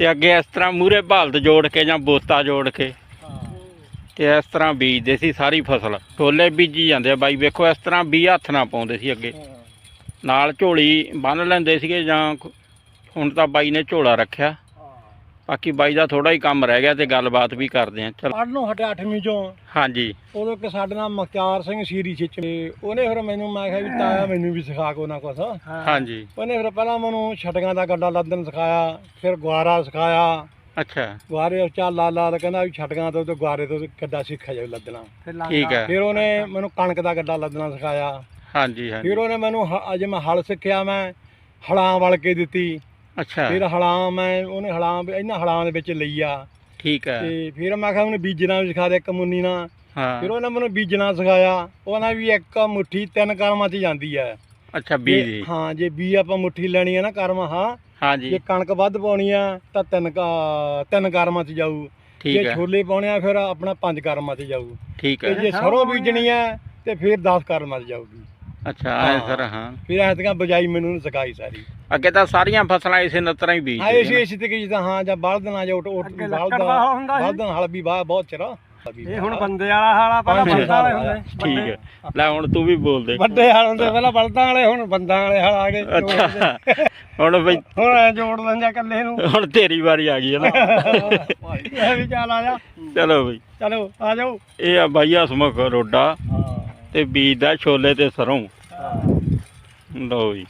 ਤੇ ਅੱਗੇ ਇਸ ਤਰ੍ਹਾਂ ਮੂਰੇ ਬਲਦ ਜੋੜ ਕੇ ਜਾਂ ਬੋਤਾ ਜੋੜ ਕੇ। ਤੇ ਇਸ ਤਰ੍ਹਾਂ ਬੀਜਦੇ ਸੀ ਸਾਰੀ ਫਸਲ। ਛੋਲੇ ਬੀਜੀ ਜਾਂਦੇ ਆ ਬਾਈ ਵੇਖੋ ਇਸ ਤਰ੍ਹਾਂ ਵੀ ਹੱਥ ਨਾਲ ਪਾਉਂਦੇ ਸੀ ਅੱਗੇ। ਨਾਲ ਝੋਲੀ ਬੰਨ ਲੈਂਦੇ ਸੀਗੇ ਜਾਂ ਹੁਣ ਤਾਂ ਬਾਈ ਨੇ ਝੋਲਾ ਰੱਖਿਆ। ਬਾਕੀ ਬਾਈ ਦਾ ਥੋੜਾ ਹੀ ਕੰਮ ਰਹਿ ਗਿਆ ਤੇ ਗੱਲਬਾਤ ਵੀ ਕਰਦੇ ਆ ਚਲ। ਪੜ੍ਹ ਨੂੰ ਹਟਿਆ 8ਵੀਂ ਚੋਂ। ਹਾਂਜੀ। ਉਦੋਂ ਕਿ ਸਾਡੇ ਨਾਲ ਮਖਤਿਆਰ ਸਿੰਘ ਸੀਰੀ ਛਿੱਚ ਤੇ ਉਹਨੇ ਫਿਰ ਮੈਨੂੰ ਮੈਂ ਕਿਹਾ ਵੀ ਤਾਇਆ ਮੈਨੂੰ ਵੀ ਸਿਖਾ ਕੋ ਨਾ ਕੁਛ ਹਾਂਜੀ। ਉਹਨੇ ਫਿਰ ਪਹਿਲਾਂ ਮੈਨੂੰ ਛਟਕਾਂ ਦਾ ਗੱਡਾ ਲੱਦਣ ਸਿਖਾਇਆ ਫਿਰ ਗੁਆਰਾ ਸਿਖਾਇਆ। ਅੱਛਾ। ਗੁਆਰੇ ਚੱਲ ਲਾ ਲਾ ਤੇ ਕਹਿੰਦਾ ਵੀ ਛਟਕਾਂ ਤੋਂ ਤੇ ਗੁਆਰੇ ਤੋਂ ਗੱਡਾ ਸਿੱਖਿਆ ਜਾਊ ਲੱਦਣਾ। ਠੀਕ ਹੈ। ਫਿਰ ਉਹਨੇ ਮੈਨੂੰ ਕਣਕ ਦਾ ਗੱਡਾ ਲੱਦਣਾ ਸਿਖਾਇਆ। ਹਾਂਜੀ ਹਾਂਜੀ। ਫਿਰ ਉਹਨੇ ਮੈਨੂੰ ਅਜੇ ਮੈਂ ਹਲ ਸਿੱਖਿਆ ਮੈਂ ਹਲਾਂ ਵਲ ਕੇ ਦਿੱਤੀ। ਅੱਛਾ। ਫਿਰ ਹਲਾਂ ਮੈਂ ਉਹਨੇ ਹਲਾਂ ਵੀ ਇਹਨਾਂ ਹਲਾਂ ਦੇ ਵਿੱਚ ਲਈ ਆ ਠੀਕ ਹੈ। ਤੇ ਫਿਰ ਮੈਂ ਕਿਹਾ ਉਹਨੇ ਬੀਜਣਾ ਵੀ ਸਿਖਾ ਦੇ ਇੱਕ ਮੁੰਨੀ ਨਾਲ। ਹਾਂ। ਫਿਰ ਉਹਨੇ ਮੈਨੂੰ ਬੀਜਣਾ ਸਿਖਾਇਆ। ਉਹਨਾਂ ਵੀ ਇੱਕ ਮੁੱਠੀ ਤਿੰਨ ਕਰਮਾਂ 'ਚ ਜਾਂਦੀ ਹੈ। ਅੱਛਾ ਬੀਜ ਦੀ। ਹਾਂ ਜੇ ਬੀ ਆਪਾਂ ਮੁੱਠੀ ਲੈਣੀ ਹੈ ਨਾ ਕਰਮ ਹਾਂ। ਹਾਂਜੀ ਜੇ। ਕਣਕ ਵੱਧ ਪਾਉਣੀ ਆ ਤਾਂ ਤਿੰਨ ਤਿੰਨ ਕਰਮਾਂ 'ਚ ਜਾਊ। ਜੇ ਛੋਲੇ ਪਾਉਣੇ ਆ ਫਿਰ ਆਪਣਾ ਪੰਜ ਕਰਮਾਂ 'ਚ ਜਾਊ। ਠੀਕ ਹੈ। ਜੇ ਸਰੋਂ ਬੀਜਣੀ ਆ ਤੇ ਫਿਰ 10 ਕਰਮਾਂ 'ਚ ਜਾਊਗੀ। ਅੱਛਾ ਐ ਹਾਂ। ਸਰ ਹਾਂ। ਫਿਰ ਐ ਤੱਕ ਬਜਾਈ ਮੈਨੂੰ ਉਹਨੇ ਸਿਖਾਈ ਸਾਰੀ। ਅੱਗੇ ਤਾਂ ਸਾਰੀਆਂ ਫਸਲਾਂ ਇਸੇ ਨਤਰਾਂ ਹੀ ਹਾਂ ਇਸੇ ਬੀਜਦੇ ਇਸੇ ਤੇ ਕੀ ਜਿੱਦਾਂ ਹਾਂ ਜਾਂ ਬਲਦ ਨਾਲ ਜਾਂ ਉਟ ਉਟ ਅੱਗੇ ਬਲਦ ਲੱਕੜ ਦਾ ਹੁੰਦਾ ਸੀ। ਬਲਦ ਨਾਲ ਹਲ ਵੀ ਬਾਹ ਬਹੁਤ ਚਿਰ। ਇਹ ਹੁਣ ਬੰਦੇ ਵਾਲਾ ਹਾਲਾ ਪਹਿਲਾਂ ਬੰਦਾਂ ਵਾਲੇ ਹੁੰਦੇ। ਠੀਕ ਹੈ। ਲੈ ਹੁਣ ਤੂੰ ਵੀ ਬੋਲ ਦੇ। ਵੱਡੇ ਹਾਲ ਹੁੰਦੇ ਪਹਿਲਾਂ ਬਲਦਾਂ ਵਾਲੇ ਹੁਣ ਬੰਦਾਂ ਵਾਲੇ ਹਾਲ ਆ ਗਏ। ਅੱਛਾ। ਹੁਣ ਬਈ ਹੁਣ ਐ ਜੋੜ ਲੈਂਦੇ ਆ ਇਕੱਲੇ ਨੂੰ। ਹੁਣ ਤੇਰੀ ਵਾਰੀ ਆ ਗਈ ਹੈ ਨਾ। ਇਹ ਵੀ ਚੱਲ ਆ ਜਾ। ਚਲੋ ਬਈ। ਚਲੋ ਆ ਜਾਓ। ਇਹ ਆ ਬਾਈ ਹਸਮੁਖ ਰੋਡਾ। ਤੇ ਬੀਜਦਾ ਛੋਲੇ ਤੇ ਸਰੋਂ। ਲਓ ਜੀ।